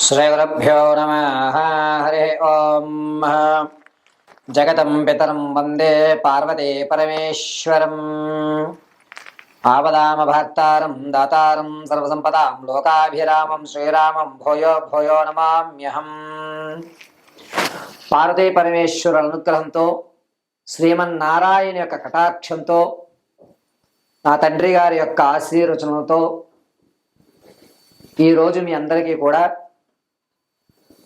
శ్రీగురుభ్యో నమ హరి ఓం జగతం పితరం వందే పార్వతీ పరమేశ్వరం ఆపదామ భర్తారం దాతారం సర్వసంపదాం లోకాభిరామం శ్రీరామం భూయో భూయో నమామ్యహం పార్వతీ పరమేశ్వరుల అనుగ్రహంతో శ్రీమన్నారాయణ యొక్క కటాక్షంతో నా తండ్రి గారి యొక్క ఆశీర్వచనంతో ఈరోజు మీ అందరికీ కూడా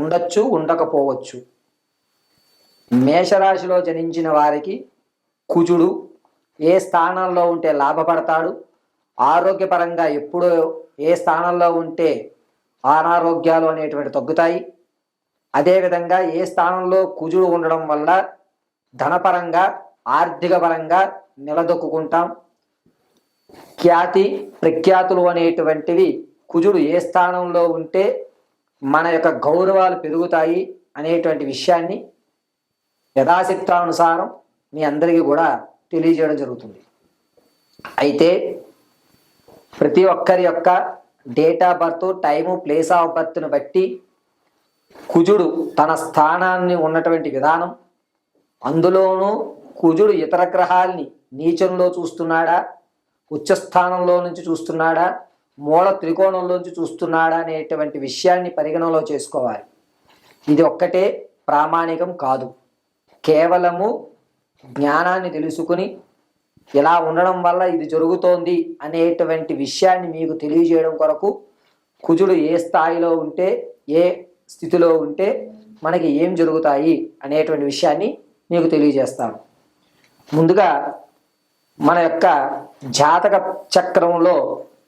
ఉండొచ్చు ఉండకపోవచ్చు. మేషరాశిలో జనించిన వారికి కుజుడు ఏ స్థానంలో ఉంటే లాభపడతాడు? ఆరోగ్యపరంగా ఎప్పుడు ఏ స్థానంలో ఉంటే అనారోగ్యాలు అనేటువంటి తగ్గుతాయి. అదేవిధంగా ఏ స్థానంలో కుజుడు ఉండడం వల్ల ధనపరంగా ఆర్థిక పరంగా నిలదొక్కుంటాం ఖ్యాతి ప్రఖ్యాతులు అనేటువంటివి కుజుడు ఏ స్థానంలో ఉంటే మన యొక్క గౌరవాలు పెరుగుతాయి అనేటువంటి విషయాన్ని యథాశక్తానుసారం మీ అందరికీ కూడా తెలియజేయడం జరుగుతుంది. అయితే ప్రతి ఒక్కరి యొక్క date of birth time place of బర్త్ను బట్టి కుజుడు తన స్థానాన్ని ఉన్నటువంటి విధానం అందులోనూ కుజుడు ఇతర గ్రహాల్ని నీచంలో చూస్తున్నాడా ఉచ్చస్థానంలో నుంచి చూస్తున్నాడా మూల త్రికోణంలోంచి చూస్తున్నాడా అనేటువంటి విషయాన్ని పరిగణనలో చేసుకోవాలి. ఇది ఒక్కటే ప్రామాణికం కాదు. కేవలము జ్ఞానాన్ని తెలుసుకుని ఇలా ఉండడం వల్ల ఇది జరుగుతోంది అనేటువంటి విషయాన్ని మీకు తెలియజేయడం కొరకు కుజుడు ఏ స్థాయిలో ఉంటే ఏ స్థితిలో ఉంటే మనకి ఏం జరుగుతాయి అనేటువంటి విషయాన్ని మీకు తెలియజేస్తాను. ముందుగా మన యొక్క జాతక చక్రంలో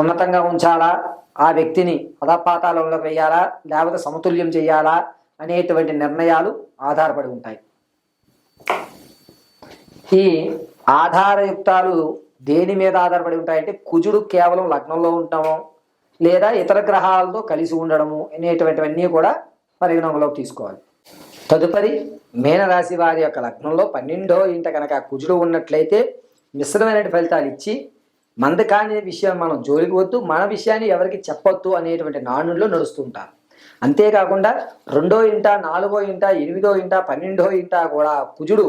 ఉన్నతంగా ఉంచాలా? ఆ వ్యక్తిని పదపాతాలలో వేయాలా? లేకపోతే సమతుల్యం చేయాలా? అనేటువంటి నిర్ణయాలు ఆధారపడి ఉంటాయి. ఈ ఆధారయుక్తాలు దేని మీద ఆధారపడి ఉంటాయంటే కుజుడు కేవలం లగ్నంలో ఉండటము లేదా ఇతర గ్రహాలతో కలిసి ఉండడము అనేటువంటివన్నీ కూడా పరిగణనలోకి తీసుకోవాలి. తదుపరి మీనరాశి వారి యొక్క లగ్నంలో పన్నెండో ఇంట కనుక కుజుడు ఉన్నట్లయితే మిశ్రమైన ఫలితాలు ఇచ్చి మంద కాని విషయం మనం జోలికి వద్దు మన విషయాన్ని ఎవరికి చెప్పొద్దు అనేటువంటి నానుల్లో నడుస్తుంటారు అంతేకాకుండా రెండో ఇంట నాలుగో ఇంట ఎనిమిదో ఇంట పన్నెండో ఇంట కూడా కుజుడు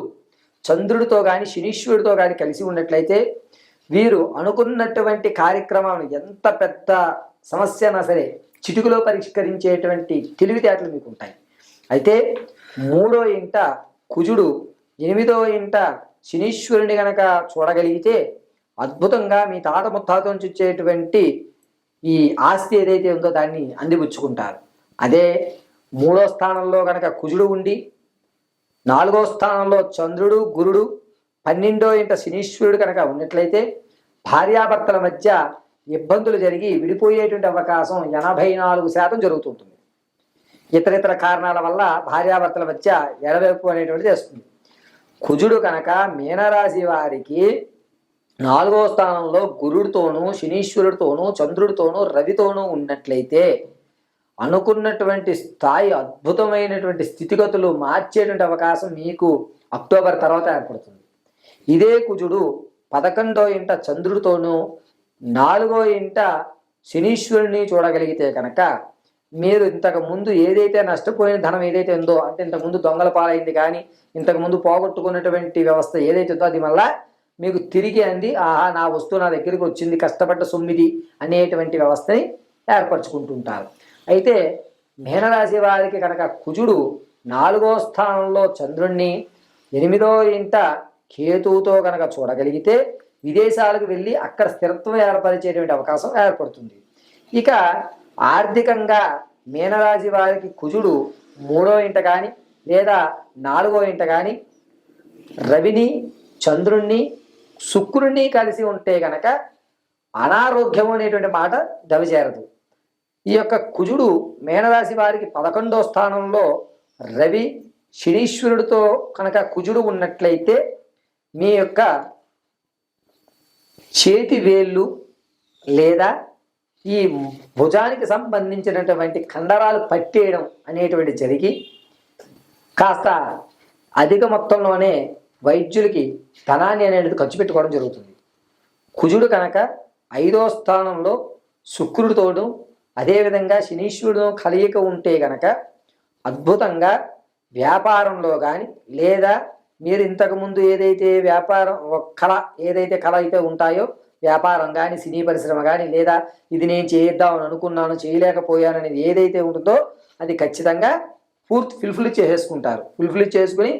చంద్రుడితో కానీ శనీశ్వరుడితో కానీ కలిసి ఉన్నట్లయితే వీరు అనుకున్నటువంటి కార్యక్రమాలను ఎంత పెద్ద సమస్య అయినా సరే చిటుకులో పరిష్కరించేటువంటి తెలివితేటలు మీకు ఉంటాయి. అయితే మూడో ఇంట కుజుడు ఎనిమిదో ఇంట శనీశ్వరుని గనక చూడగలిగితే అద్భుతంగా మీ తాత ముత్తాత నుంచి వచ్చేటువంటి ఈ ఆస్తి ఏదైతే ఉందో దాన్ని అందిపుచ్చుకుంటారు. అదే మూడో స్థానంలో కనుక కుజుడు ఉండి నాలుగో స్థానంలో చంద్రుడు గురుడు పన్నెండో ఇంట శనీశ్వరుడు కనుక ఉన్నట్లయితే భార్యాభర్తల మధ్య ఇబ్బందులు జరిగి విడిపోయేటువంటి అవకాశం ఎనభై నాలుగు శాతం జరుగుతుంటుంది. ఇతర ఇతర కారణాల వల్ల భార్యాభర్తల మధ్య ఎడవెప్పు అనేటువంటిది వస్తుంది. కుజుడు కనుక మీనరాశి వారికి నాలుగో స్థానంలో గురుడితోనూ శనీశ్వరుడితోనూ చంద్రుడితోనూ రవితోనూ ఉన్నట్లయితే అనుకున్నటువంటి స్థాయి అద్భుతమైనటువంటి స్థితిగతులు మార్చేటువంటి అవకాశం మీకు అక్టోబర్ తర్వాత ఏర్పడుతుంది. ఇదే కుజుడు పదకొండో ఇంట చంద్రుడితోనూ నాలుగో ఇంట శనీశ్వరుని చూడగలిగితే కనుక మీరు ఇంతకు ముందు ఏదైతే నష్టపోయిన ధనం ఏదైతే ఉందో అంటే ఇంతకు ముందు దొంగల పాలైంది కానీ ఇంతకు ముందు పోగొట్టుకున్నటువంటి వ్యవస్థ ఏదైతే ఉందో అది మళ్ళీ మీకు తిరిగి అంది ఆహా నా వస్తువు నా దగ్గరికి వచ్చింది కష్టపడ్డ సొమ్మిది అనేటువంటి వ్యవస్థని ఏర్పరచుకుంటుంటారు. అయితే మీనరాశి వారికి కనుక కుజుడు నాలుగో స్థానంలో చంద్రుణ్ణి ఎనిమిదో ఇంట కేతువుతో కనుక చూడగలిగితే విదేశాలకు వెళ్ళి అక్కడ స్థిరత్వం ఏర్పరిచేటువంటి అవకాశం ఏర్పడుతుంది. ఇక ఆర్థికంగా మీనరాశి వారికి కుజుడు మూడో ఇంట కానీ లేదా నాలుగో ఇంట కానీ రవిని చంద్రుణ్ణి శుక్రుణ్ణి కలిసి ఉంటే గనక అనారోగ్యం అనేటువంటి మాట దవిచేరదు. ఈ యొక్క కుజుడు మేనరాశి వారికి పదకొండో స్థానంలో రవి శనీశ్వరుడితో కనుక కుజుడు ఉన్నట్లయితే మీ యొక్క చేతి వేళ్ళు లేదా ఈ భుజానికి సంబంధించినటువంటి కండరాలు పట్టేయడం అనేటువంటి జరిగి కాస్త అధిక మొత్తంలోనే వైద్యులకి ధనాన్ని అనేది ఖర్చు పెట్టుకోవడం జరుగుతుంది. కుజుడు కనుక ఐదో స్థానంలో శుక్రుడితోడు అదేవిధంగా శనీశ్వరుడు కలయిక ఉంటే గనక అద్భుతంగా వ్యాపారంలో కానీ లేదా మీరు ఇంతకుముందు ఏదైతే వ్యాపారం కళ ఏదైతే కళ అయితే ఉంటాయో వ్యాపారం కానీ సినీ పరిశ్రమ కానీ లేదా ఇది నేను చేద్దామని అనుకున్నాను చేయలేకపోయాను అనేది ఏదైతే ఉంటుందో అది ఖచ్చితంగా పూర్తి ఫుల్ఫిల్ చేసేసుకుంటారు. ఫుల్ఫిల్ చేసుకుని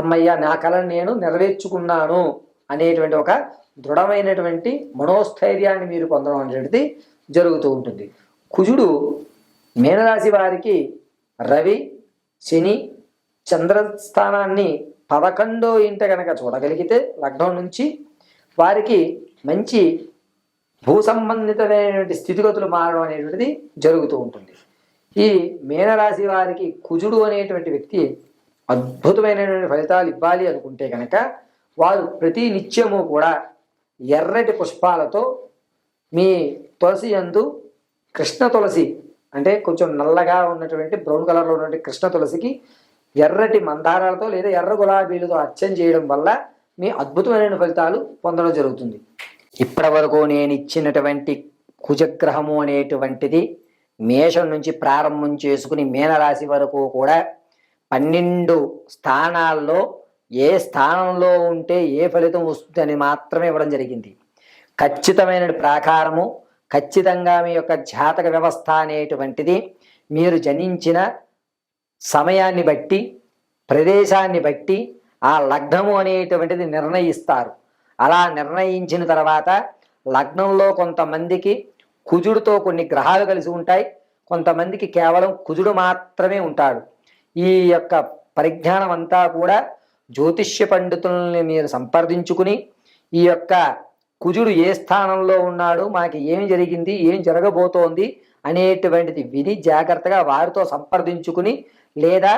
అమ్మయ్య నా కళను నేను నెరవేర్చుకున్నాను అనేటువంటి ఒక దృఢమైనటువంటి మనోస్థైర్యాన్ని మీరు పొందడం అనేటువంటిది జరుగుతూ ఉంటుంది. కుజుడు మీనరాశి వారికి రవి శని చంద్రస్థానాన్ని పదకొండో ఇంట కనుక చూడగలిగితే లగ్నం నుంచి వారికి మంచి భూ సంబంధితమైనటువంటి స్థితిగతులు మారడం అనేటువంటిది జరుగుతూ ఉంటుంది. ఈ మీనరాశి వారికి కుజుడు అనేటువంటి వ్యక్తి అద్భుతమైనటువంటి ఫలితాలు ఇవ్వాలి అనుకుంటే కనుక వారు ప్రతి నిత్యము కూడా ఎర్రటి పుష్పాలతో మీ తులసి యందు కృష్ణ తులసి అంటే కొంచెం నల్లగా ఉన్నటువంటి బ్రౌన్ కలర్లో ఉన్నటువంటి కృష్ణ తులసికి ఎర్రటి మందారాలతో లేదా ఎర్ర గులాబీలతో అర్చన చేయడం వల్ల మీ అద్భుతమైన ఫలితాలు పొందడం జరుగుతుంది. ఇప్పటి వరకు నేను ఇచ్చినటువంటి కుజగ్రహము అనేటువంటిది మేషం నుంచి ప్రారంభం చేసుకుని మీనరాశి వరకు కూడా పన్నెండు స్థానాల్లో ఏ స్థానంలో ఉంటే ఏ ఫలితం వస్తుందని మాత్రమే ఇవ్వడం జరిగింది. ఖచ్చితమైన ప్రాకారము ఖచ్చితంగా మీ యొక్క జాతక వ్యవస్థ అనేటువంటిది మీరు జనించిన సమయాన్ని బట్టి ప్రదేశాన్ని బట్టి ఆ లగ్నము అనేటువంటిది నిర్ణయిస్తారు. అలా నిర్ణయించిన తర్వాత లగ్నంలో కొంతమందికి కుజుడితో కొన్ని గ్రహాలు కలిసి ఉంటాయి. కొంతమందికి కేవలం కుజుడు మాత్రమే ఉంటాడు. ఈ యొక్క పరిజ్ఞానం అంతా కూడా జ్యోతిష్య పండితుల్ని మీరు సంప్రదించుకుని ఈ యొక్క కుజుడు ఏ స్థానంలో ఉన్నాడు మాకు ఏమి జరిగింది ఏం జరగబోతోంది అనేటువంటిది విని జాగ్రత్తగా వారితో సంప్రదించుకుని లేదా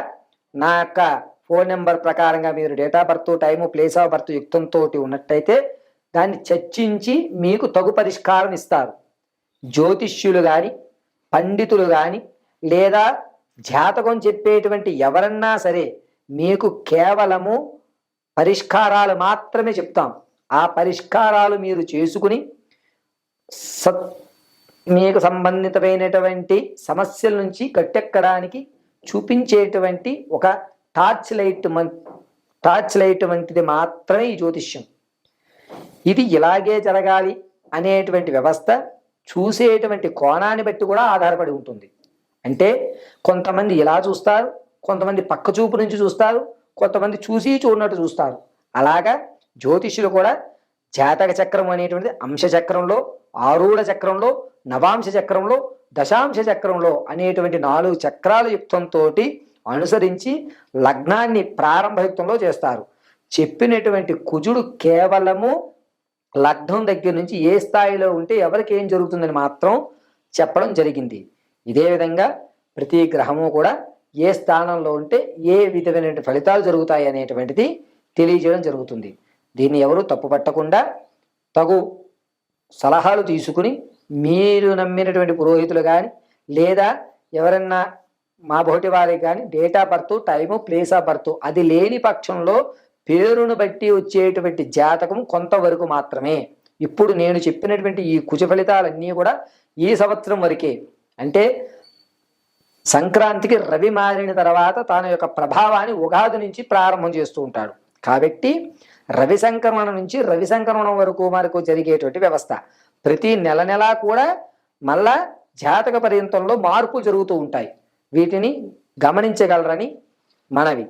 నా యొక్క ఫోన్ నెంబర్ ప్రకారంగా మీరు date of birth time place of birth యుక్తంతో ఉన్నట్టయితే దాన్ని చర్చించి మీకు తగు పరిష్కారం ఇస్తారు. జ్యోతిష్యులు కానీ పండితులు కానీ లేదా జాతకం చెప్పేటువంటి ఎవరన్నా సరే మీకు కేవలము పరిష్కారాలు మాత్రమే చెప్తాం. ఆ పరిష్కారాలు మీరు చేసుకుని సత్ మీకు సంబంధితమైనటువంటి సమస్యల నుంచి గట్టెక్కడానికి చూపించేటువంటి ఒక టార్చ్ లైట్ మన్ టార్చ్ లైట్ వంటిది మాత్రమే ఈ జ్యోతిష్యం. ఇది ఇలాగే జరగాలి అనేటువంటి వ్యవస్థ చూసేటువంటి కోణాన్ని బట్టి కూడా ఆధారపడి ఉంటుంది. అంటే కొంతమంది ఇలా చూస్తారు కొంతమంది పక్క చూపు నుంచి చూస్తారు కొంతమంది చూసి చూడనట్టు చూస్తారు. అలాగా జ్యోతిష్యులు కూడా జాతక చక్రం అనేటువంటిది అంశ చక్రంలో ఆరూఢ చక్రంలో నవాంశ చక్రంలో దశాంశ చక్రంలో అనేటువంటి నాలుగు చక్రాల యుక్తంతో అనుసరించి లగ్నాన్ని ప్రారంభ యుక్తంలో చేస్తారు. చెప్పినటువంటి కుజుడు కేవలము లగ్నం దగ్గర నుంచి ఏ స్థాయిలో ఉంటే ఎవరికి ఏం జరుగుతుందని మాత్రం చెప్పడం జరిగింది. ఇదే విధంగా ప్రతి గ్రహము కూడా ఏ స్థానంలో ఉంటే ఏ విధమైన ఫలితాలు జరుగుతాయి అనేటువంటిది తెలియజేయడం జరుగుతుంది. దీన్ని ఎవరు తప్పుపట్టకుండా తగు సలహాలు తీసుకుని మీరు నమ్మినటువంటి పురోహితులు కానీ లేదా ఎవరన్నా మా బోటి వారికి కానీ date of birth time place of birth అది లేని పక్షంలో పేరును బట్టి వచ్చేటువంటి జాతకం కొంతవరకు మాత్రమే. ఇప్పుడు నేను చెప్పినటువంటి ఈ కుజ ఫలితాలన్నీ కూడా ఈ సంవత్సరం వరకే. అంటే సంక్రాంతికి రవి మారిన తర్వాత తన యొక్క ప్రభావాన్ని ఉగాది నుంచి ప్రారంభం చేస్తూ ఉంటాడు. కాబట్టి రవి సంక్రమణ నుంచి రవి సంక్రమణం వరకు మనకు జరిగేటువంటి వ్యవస్థ. ప్రతి నెల నెలా కూడా మళ్ళా జాతక పర్యంతంలో మార్పులు జరుగుతూ ఉంటాయి. వీటిని గమనించగలరని మనవి.